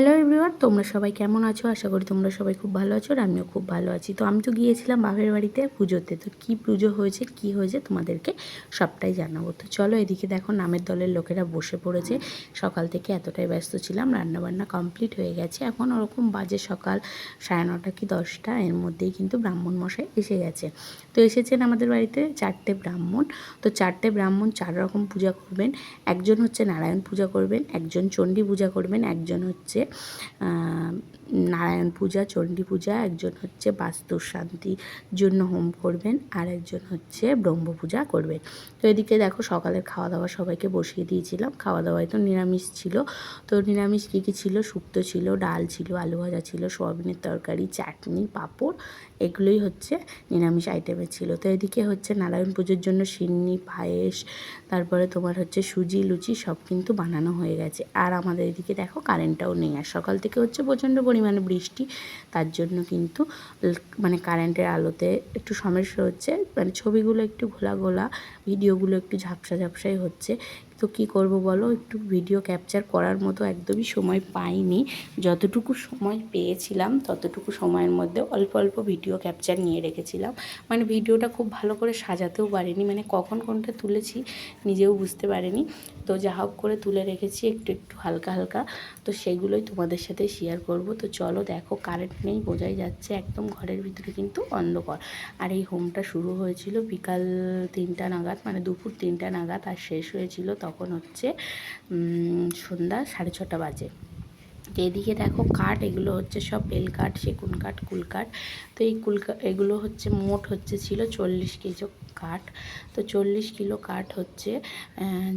Hello everyone, তোমরা সবাই কেমন আছো? আশা করি তোমরা সবাই খুব ভালো আছো আর আমিও খুব ভালো আছি। তো আমি তো গিয়েছিলাম বাপের বাড়িতে পুজোতে। তো কী পুজো হয়েছে, কি হয়েছে তোমাদেরকে সবটাই জানাব। তো চলো এদিকে দেখো নামের দলের লোকেরা বসে পড়েছে। সকাল থেকে এতটাই ব্যস্ত ছিলাম, রান্নাবান্না কমপ্লিট হয়ে গেছে। এখন ওরকম বাজে সকাল সাড়ে নটা কি দশটা, এর মধ্যেই কিন্তু ব্রাহ্মণ মশাই এসে গেছে। তো এসেছেন আমাদের বাড়িতে চারটে ব্রাহ্মণ। তো চারটে ব্রাহ্মণ চার রকম পূজা করবেন। একজন হচ্ছে নারায়ণ পূজা করবেন, একজন চণ্ডী পূজা করবেন, একজন হচ্ছে নারায়ণ পূজা, চণ্ডী পূজা, একজন হচ্ছে বাস্তু শান্তির জন্য হোম করবেন, আর একজন হচ্ছে ব্রহ্ম পূজা করবেন। তো এদিকে দেখো সকালের খাওয়া দাওয়া সবাইকে বসিয়ে দিয়েছিলাম। খাওয়া দাওয়ায় তো নিরামিষ ছিল। তো নিরামিষ কী কী ছিল? শুক্তো ছিল, ডাল ছিল, আলু ভাজা ছিল, সোয়াবিনের তরকারি, চাটনি, পাঁপড়, এগুলোই হচ্ছে নিরামিষ আইটেমে ছিল। তো এদিকে হচ্ছে নারায়ণ পুজোর জন্য সিন্নি, পায়েস, তারপরে তোমার হচ্ছে সুজি, লুচি সব কিন্তু বানানো হয়ে গেছে। আর আমাদের এদিকে দেখো কারেন্টটাও নেই আর সকাল থেকে হচ্ছে প্রচণ্ড পরিমাণে বৃষ্টি। তার জন্য কিন্তু মানে কারেন্টের আলোতে একটু সমস্যা হচ্ছে। মানে ছবিগুলো একটু ঘোলা ঘোলা ভিডিওগুলো একটু ঝাপসা ঝাপসাই হচ্ছে। তো কি করব বলো? একটু ভিডিও ক্যাপচার করার মতো একদমই সময় পাইনি। যতটুকু সময় পেয়েছিলাম, ততটুকু সময়ের মধ্যে অল্প অল্প ভিডিও ক্যাপচার নিয়ে রেখেছিলাম। মানে ভিডিওটা খুব ভালো করে সাজাতেও পারিনি। মানে কখন কোনটা তুলেছি নিজেও বুঝতে পারিনি। তো যা হোক করে তুলে রেখেছি একটু একটু হালকা হালকা। তো সেগুলোই তোমাদের সাথে শেয়ার করব। তো চলো দেখো কারেন্ট নেই, বোঝাই যাচ্ছে একদম ঘরের ভিতরে কিন্তু অন্ধকার। আর এই হোমটা শুরু হয়েছিল বিকাল তিনটা নাগাদ মানে দুপুর তিনটা নাগাদ আর শেষ হয়েছিল তখন হচ্ছে সন্ধ্যা সাড়ে ছটা বাজে। এদিকে দেখো কাঠ, এগুলো হচ্ছে সব বেল কাঠ, সেগুন কাঠ, কুল কাঠ। তো এই কুল এগুলো হচ্ছে, মোট হচ্ছে ছিল চল্লিশ কেজি কাঠ। তো চল্লিশ কিলো কাঠ হচ্ছে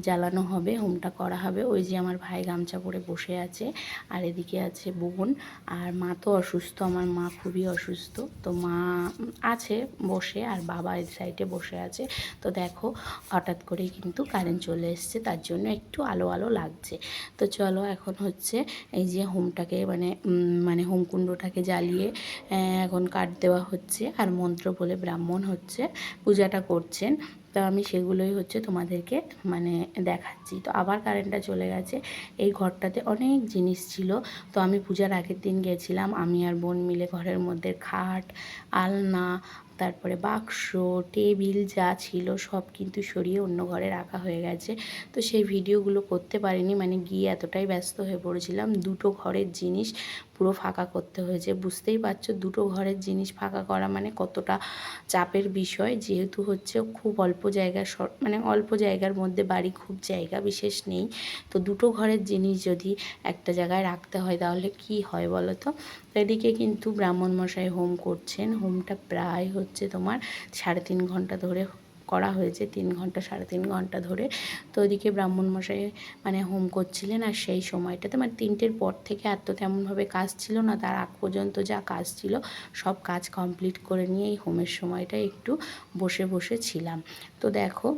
জ্বালানো হবে, হোমটা করা হবে। ওই যে আমার ভাই গামছা পরে বসে আছে, আর এদিকে আছে বোন। আর মা তো অসুস্থ, আমার মা খুবই অসুস্থ। তো মা আছে বসে, আর বাবা এই সাইডে বসে আছে। তো দেখো, হঠাৎ করেই কিন্তু কারেন্ট চলে এসছে, তার জন্য একটু আলো আলো লাগছে। তো চলো এখন হচ্ছে, এই যে হোমটাকে মানে মানে হোমকুণ্ডটাকে জ্বালিয়ে এখন কাঠ দেওয়া হচ্ছে আর মন্ত্র বলে ব্রাহ্মণ হচ্ছে, পূজাটা করছেন। তো আমি সেগুলোই হচ্ছে তোমাদেরকে মানে দেখাচ্ছি। তো আবার কারেন্টটা চলে গেছে। এই ঘরটাতে অনেক জিনিস ছিল। তো আমি পূজার আগের দিন গেছিলাম। আমি আর বোন মিলে ঘরের মধ্যে খাট, আলনা, তারপরে বাক্স, টেবিল যা ছিল সব কিন্তু সরিয়ে অন্য ঘরে রাখা হয়ে গেছে। তো সেই ভিডিওগুলো করতে পারিনি। মানে গিয়ে এতটাই ব্যস্ত হয়ে পড়েছিলাম। দুটো ঘরের জিনিস পুরো ফাঁকা করতে হয়েছে। বুঝতেই পারছ, দুটো ঘরের জিনিস ফাঁকা করা মানে কতটা চাপের বিষয়। যেহেতু হচ্ছে খুব অল্প জায়গা মানে অল্প জায়গার মধ্যে বাড়ি খুব জায়গা বিশেষ নেই। তো দুটো ঘরের জিনিস যদি একটা জায়গায় রাখতে হয়, তাহলে কি হয় বলো তো? এদিকে কিন্তু ব্রাহ্মণ মশাই হোম করছেন। হোমটা প্রায় হচ্ছে তোমার সাড়ে তিন ঘণ্টা ধরে করা হয়েছে তিন ঘণ্টা, সাড়ে তিন ঘণ্টা ধরে। তো ওদিকে ব্রাহ্মণমশাই মানে হোম করছিলেন আর সেই সময়টাতে মানে তিনটের পর থেকে এত তেমনভাবে কাজ ছিল না, তার আগ পর্যন্ত যা কাজ ছিল সব কাজ কমপ্লিট করে নিয়ে এই হোমের সময়টা একটু বসে বসে ছিলাম। তো দেখো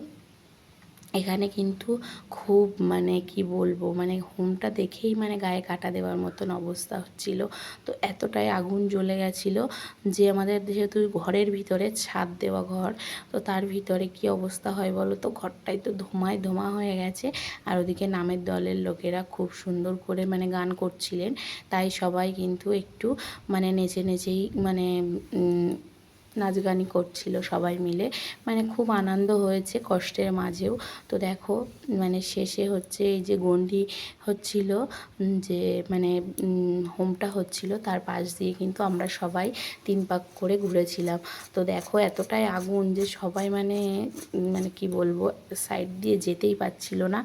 এখানে কিন্তু খুব মানে কি বলব মানে হোমটা দেখেই মানে গায়ে কাটা দেওয়ার মতন অবস্থা হচ্ছিল তো এতটাই আগুন জ্বলে গেছিল যে আমাদের যেহেতু ঘরের ভিতরে ছাদ দেওয়া ঘর, তো তার ভিতরে কি অবস্থা হয় বলো তো? ঘরটাই তো ধোঁয়ায় ধোঁয়া হয়ে গেছে। আর ওদিকে নামের দলের লোকেরা খুব সুন্দর করে মানে গান করছিলেন। তাই সবাই কিন্তু একটু মানে নেচে নেচেই মানে নাচ গানই করছিল সবাই মিলে। মানে খুব আনন্দ হয়েছে কষ্টের মাঝেও। তো দেখো মানে শেষে হচ্ছে এই যে গন্ডি হচ্ছিল যে মানে হোমটা হচ্ছিল, তার পাশ দিয়ে কিন্তু আমরা সবাই তিন পাক করে ঘুরেছিলাম। তো দেখো, এতটাই আগুন যে সবাই মানে মানে কি বলব সাইড দিয়ে যেতেই পারছিল না।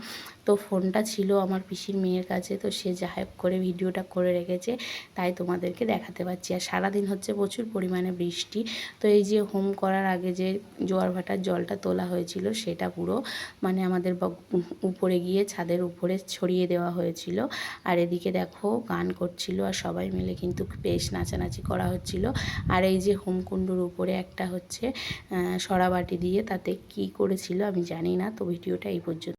তো ফোনটা ছিল আমার পিসির মেয়ের কাছে, তো সে যা হেল্প করে ভিডিওটা করে রেখেছে। তাই তোমাদেরকে দেখাতে পারছি। আর সারাদিন হচ্ছে প্রচুর পরিমাণে বৃষ্টি। তো এই যে হোম করার আগে যে জোয়ার ভাটার জলটা তোলা হয়েছিল, সেটা পুরো মানে আমাদের উপরে গিয়ে ছাদের উপরে ছড়িয়ে দেওয়া হয়েছিল। আর এদিকে দেখো গান করছিল আর সবাই মিলে কিন্তু বেশ নাচানাচি করা হচ্ছিল। আর এই যে হোমকুণ্ডুর উপরে একটা হচ্ছে সরাবাটি দিয়ে তাতে কি করেছিল আমি জানি না, তো ভিডিওটা এই পর্যন্ত